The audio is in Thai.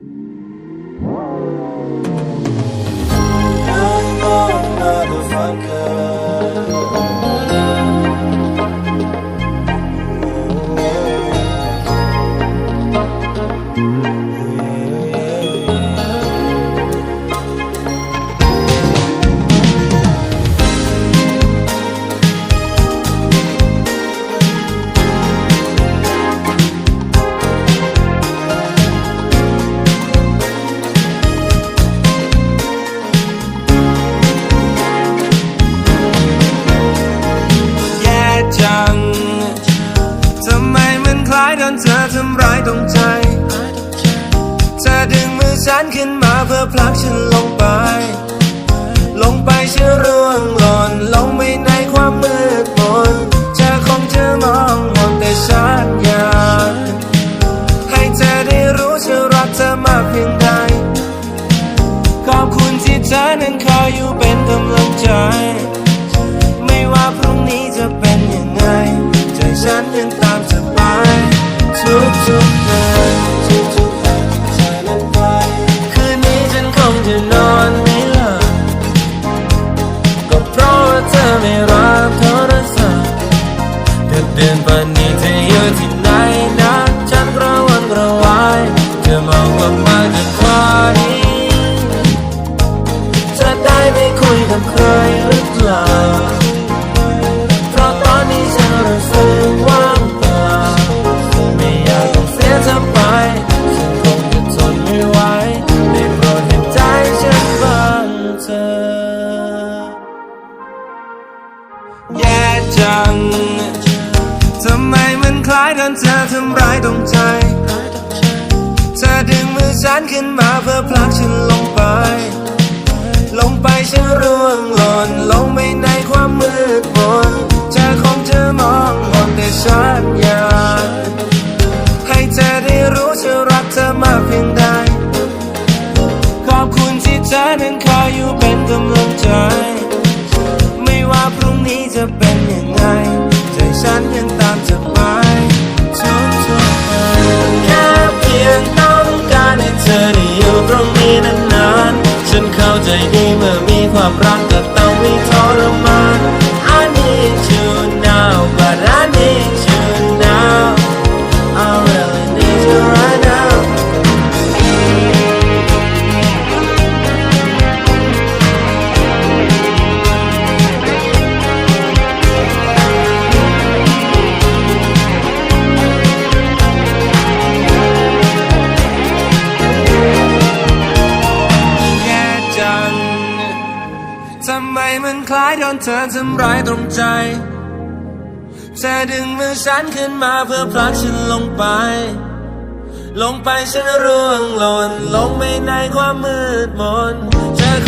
แนขึ้นมาเพื่อผลักฉันลงไป ลงไปฉันร่วงหล่นลงไปในความมืดมนเธอคงจะมองมนแต่ฉันอยากให้เธอได้รู้ฉันรักเธอมากเพียงใดขอบคุณที่เธอนั้นคอยอยู่เป็นกำลังใจ ไม่ว่าพรุ่งนี้จะเป็นยังไง ใจฉันยังตามเธอไปทุกทุกๆนาที คล้ายโดนเธอทำร้ายตรงใจ เธอดึงมือฉันขึ้นมาเพื่อผลักฉันลงไป ลงไปฉันร่วงหล่นลงไปในความมืดมนเธอคงจะมองมนแต่ฉันอยากให้เธอได้รู้ฉันรักเธอมากเพียงใด ใจดีเมื่อมีความรัก มมันคล้ายโดนเธอทำร้ายตรงใจเธอดึงมือฉันขึ้นมาเพื่อผลักฉันลงไป ลงไปฉันร่วงหล่นลงไปในความมืดมนเธอ